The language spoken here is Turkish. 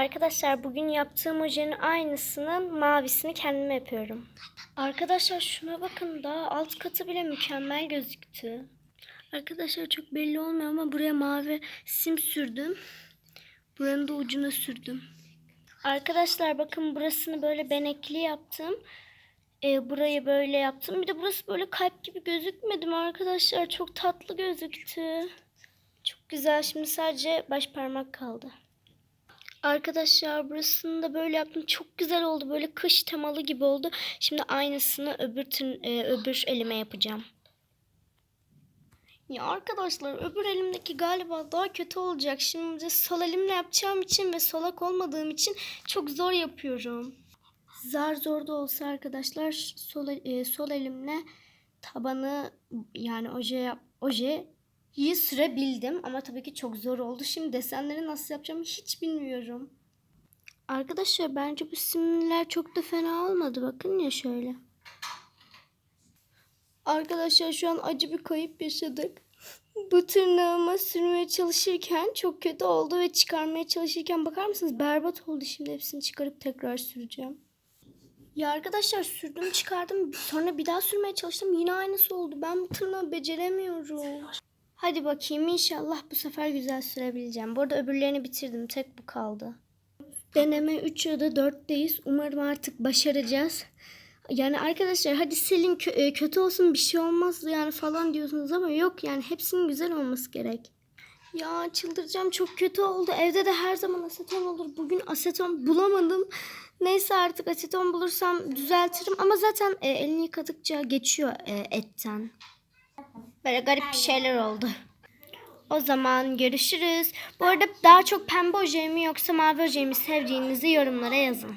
Arkadaşlar bugün yaptığım ojenin aynısının mavisini kendime yapıyorum. Arkadaşlar şuna bakın daha alt katı bile mükemmel gözüktü. Arkadaşlar çok belli olmuyor ama buraya mavi sim sürdüm. Buranın da ucuna sürdüm. Arkadaşlar bakın burasını böyle benekli yaptım. Ee, burayı böyle yaptım. Bir de burası böyle kalp gibi gözükmedi mi arkadaşlar? Çok tatlı gözüktü. Çok güzel. Şimdi sadece baş parmak kaldı. Arkadaşlar burasını da böyle yaptım. Çok güzel oldu. Böyle kış temalı gibi oldu. Şimdi aynısını öbür tın- e, öbür elime yapacağım. Ya arkadaşlar öbür elimdeki galiba daha kötü olacak. Şimdi sol elimle yapacağım için ve solak olmadığım için çok zor yapıyorum. Zar zor da olsa arkadaşlar sol, e, sol elimle tabanı yani oje yap, ojeyi sürebildim ama tabii ki çok zor oldu. Şimdi desenleri nasıl yapacağımı hiç bilmiyorum. Arkadaşlar bence bu simler çok da fena olmadı. Bakın ya şöyle. Arkadaşlar şu an acı bir kayıp yaşadık. Bu tırnağıma sürmeye çalışırken çok kötü oldu ve çıkarmaya çalışırken bakar mısınız berbat oldu. Şimdi hepsini çıkarıp tekrar süreceğim. Ya arkadaşlar sürdüm çıkardım sonra bir daha sürmeye çalıştım yine aynısı oldu. Ben bu tırnağı beceremiyorum. Hadi bakayım inşallah bu sefer güzel sürebileceğim. Bu arada öbürlerini bitirdim tek bu kaldı. Deneme 3 ya da 4'teyiz. Umarım artık başaracağız. Yani arkadaşlar hadi silin e, kötü olsun bir şey olmaz yani falan diyorsunuz ama yok yani hepsinin güzel olması gerek. Ya çıldıracağım çok kötü oldu. Evde de her zaman aseton olur. Bugün aseton bulamadım. Neyse artık aseton bulursam düzeltirim. Ama zaten e, elini yıkadıkça geçiyor e, etten. Böyle garip bir şeyler oldu. O zaman görüşürüz. Bu arada daha çok pembe ojeyi mi yoksa mavi ojeyi mi sevdiğinizi yorumlara yazın.